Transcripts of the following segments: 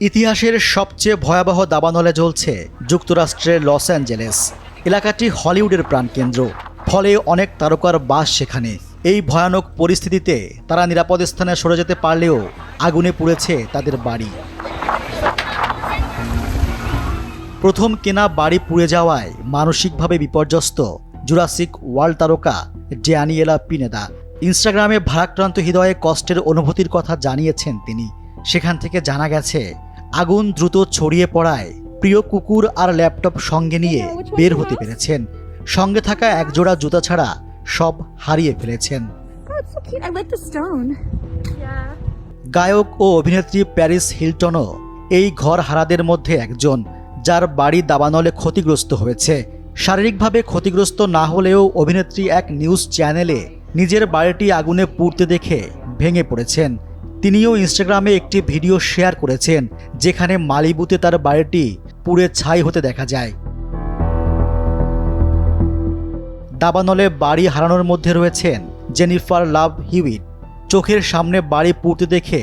ইতিহাসের সবচেয়ে ভয়াবহ দাবানলে জ্বলছে যুক্তরাষ্ট্রের লস অ্যাঞ্জেলেস। এলাকাটি হলিউডের প্রাণকেন্দ্র। ফলে অনেক তারকার বাস সেখানে। এই ভয়ানক পরিস্থিতিতে তারা নিরাপদ স্থানে সরে যেতে পারলেও আগুনে পুড়েছে তাদের বাড়ি। প্রথম কেনা বাড়ি পুড়ে যাওয়ায় মানসিকভাবে বিপর্যস্ত জুরাসিক ওয়ার্ল্ড তারকা ড্যানিয়েলা পিনেদা। ইনস্টাগ্রামে ভারাক্রান্ত হৃদয়ে কষ্টের অনুভূতির কথা জানিয়েছেন তিনি। সেখান থেকে জানা গেছে আগুন দ্রুত ছড়িয়ে পড়ায় প্রিয় কুকুর আর ল্যাপটপ সঙ্গে নিয়ে বের হতে পেরেছেন। সঙ্গে থাকা একজোড়া জুতা ছাড়া সব হারিয়ে ফেলেছেন. গায়ক ও অভিনেত্রী প্যারিস হিলটনও এই ঘর হারাদের মধ্যে একজন, যার বাড়ি দাবানলে ক্ষতিগ্রস্ত হয়েছে। শারীরিকভাবে ক্ষতিগ্রস্ত না হলেও অভিনেত্রী এক নিউজ চ্যানেলে নিজের বাড়িটি আগুনে পুড়তে দেখে ভেঙে পড়েছেন। তিনিও ইনস্টাগ্রামে একটি ভিডিও শেয়ার করেছেন, যেখানে মালিবুতে তার বাড়িটি পুড়ে ছাই হতে দেখা যায়। দাবানলে বাড়ি হারানোর মধ্যে রয়েছেন জেনিফার লাভ হিউইট চোখের সামনে বাড়ি পুড়তে দেখে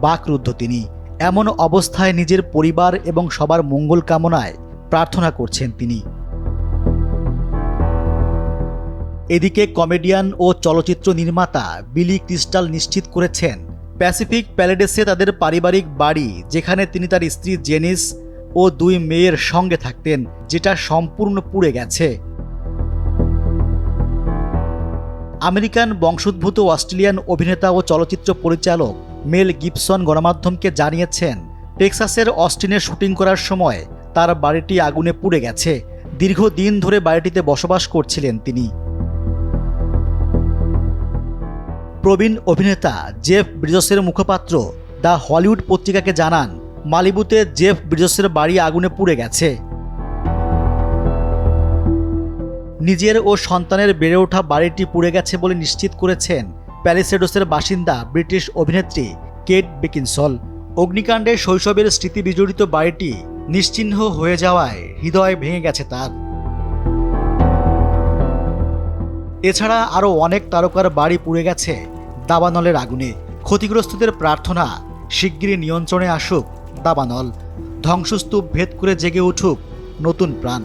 বাকরুদ্ধ তিনি। এমন অবস্থায় নিজের পরিবার এবং সবার মঙ্গল কামনায় প্রার্থনা করছেন তিনি। এদিকে কমেডিয়ান ও চলচ্চিত্র নির্মাতা বিলি ক্রিস্টাল নিশ্চিত করেছেন প্যাসিফিক প্যালেডেসে তাদের পারিবারিক বাড়ি, যেখানে তিনি তার স্ত্রী জেনিস ও দুই মেয়ের সঙ্গে থাকতেন, যেটা সম্পূর্ণ পুড়ে গেছে। আমেরিকান বংশোদ্ভূত অস্ট্রেলিয়ান অভিনেতা ও চলচ্চিত্র পরিচালক মেল গিবসন গণমাধ্যমকে জানিয়েছেন, টেক্সাসের অস্টিনে শুটিং করার সময় তার বাড়িটি আগুনে পুড়ে গেছে। দীর্ঘদিন ধরে বাড়িটিতে বসবাস করছিলেন তিনি। প্রবীণ অভিনেতা জেফ ব্রিজসের মুখপাত্র দ্য হলিউড পত্রিকাকে জানান, মালিবুতে জেফ ব্রিজসের বাড়ি আগুনে পুড়ে গেছে। নিজের ও সন্তানের বেড়ে ওঠা বাড়িটি পুড়ে গেছে বলে নিশ্চিত করেছেন প্যালিসেডোসের বাসিন্দা ব্রিটিশ অভিনেত্রী কেট বেকিনসল। অগ্নিকাণ্ডে শৈশবের স্মৃতি বিজড়িত বাড়িটি নিশ্চিহ্ন হয়ে যাওয়ায় হৃদয় ভেঙে গেছে তার। এছাড়া আরও অনেক তারকার বাড়ি পুড়ে গেছে দাবানলের আগুনে। ক্ষতিগ্রস্তদের প্রার্থনা, শিগগিরই নিয়ন্ত্রণে আসুক দাবানল। ধ্বংসস্তূপ ভেদ করে জেগে উঠুক নতুন প্রাণ।